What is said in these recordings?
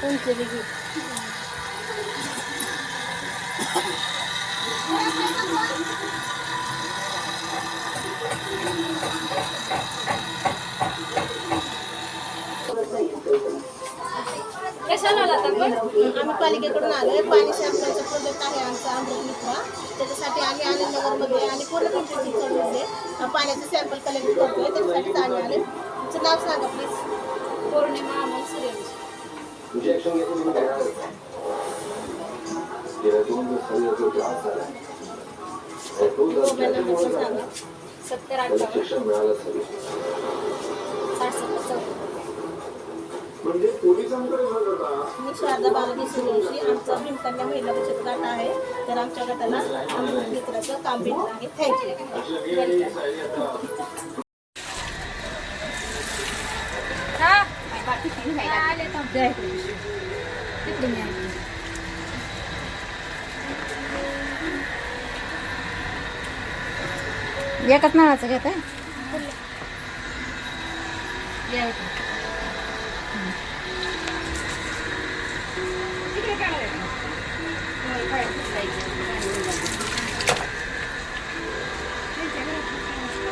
कोणते वेगळी कशाला आम्ही पालिकेकडून आलोय. पाणी सॅम्पलचा प्रोजेक्ट आहे आमचा अमृत मित्रा. त्याच्यासाठी आम्ही आनंदनगरमध्ये आणि पूर्ण पिंपरी चिंचवडमध्ये पाण्याचं पाण्याचे सॅम्पल कलेक्ट करतोय. त्याच्यासाठीच आम्ही आले तुमचं नाव सांगा प्लीज पौर्णिमा अमोल सूर्यवंशी सत्तर शिक्षण मिळालं म्हणजे पोलिसांकडे मी शारदा बालाजी सूर्यवंशी आमचा भीमकन्या महिला बचत गट आहे. तर आमच्या गटाला मित्राचं काम भेटलं आहे. थँक्यू एकाच नावाचं घेत आहे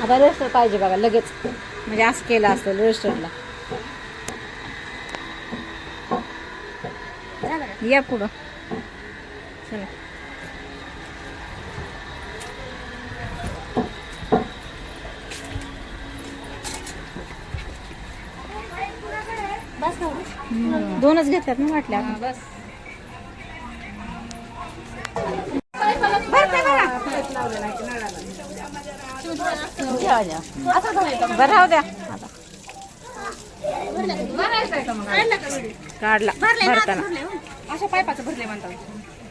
आता रजिस्टर पाहिजे बघा लगेच. म्हणजे असं केलं असेल रजिस्टरला या पुढं. चला. दोनच घेतल्यात ना वाटल्या. बस. बरं राहू द्या. आता काढला. भरताना. अशा पायपाचं भरले म्हणतात.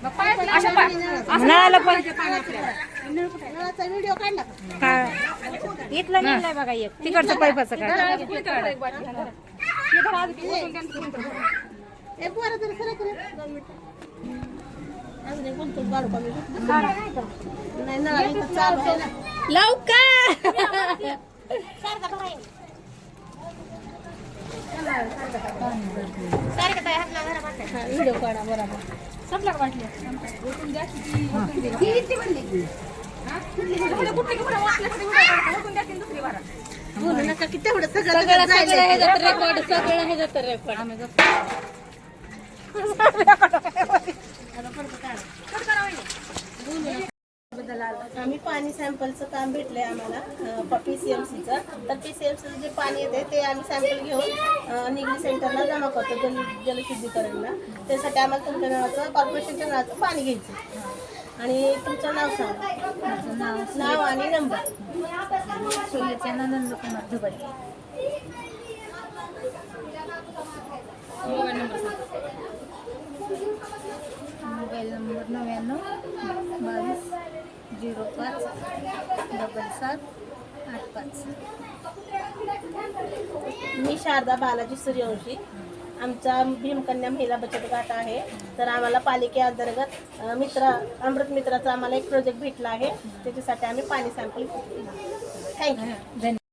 मग पाईप अशा पाय नळाला पण नळाचा व्हिडिओ काढला का? का इथलं नेलंय बघा एक. तिकडचं पाईपाचं काढ. ए पोरं तरी खरं खरं दोन मिनिटं. अजून एक बोलतो काढू का मी? नाही नळा इथं चालू आहे ना. लवकर! हा, व्हिडिओ काढा बरोबर संपला का वाटले किती ओतून द्या. ही किती म्हणली हा? कुठली कुठली कुठली कुठली बोलू नका की तेवढं सगळं सगळं सगळं सगळं जायलंय. रेकॉर्ड सगळं ह्याच्यात रेकॉर्ड आम्ही आम्ही पाणी सॅम्पलचं काम भेटलंय आम्हाला पीसीएमसीचं तर पीसीएमसीचं जे पाणी येते ते आम्ही सॅम्पल घेऊन निगडी सेंटरला जमा करतो जल जलशुद्धीकरणला. त्यासाठी आम्हाला तुमच्या नळाचं कॉर्पोरेशनच्या नळाचं पाणी घ्यायचं आणि तुमचं नाव सांगा. नाव आणि number Nandkumar Dubai mobile number नव्याण्णव बावीस झिरो पाच डबल सात आठ पाच. मी शारदा बालाजी सूर्यवंशी. आमचा भीमकन्या महिला बचत गट आहे. तर आम्हाला पालिकेअंतर्गत अ, मित्र अमृत मित्राचा आम्हाला एक प्रोजेक्ट भेटला आहे. त्याच्यासाठी आम्ही पाणी सॅम्पल थँक्यू धन्यवाद.